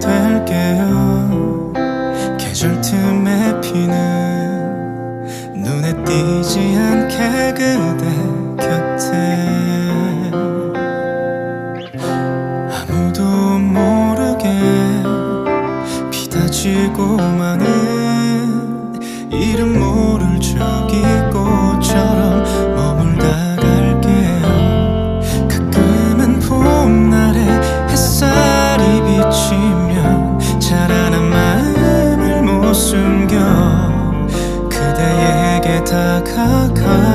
될게요. 계절 틈에 피는 눈에 띄지 않게 그대 곁에. 아무도 모르게 비다지고 많은 이름 看看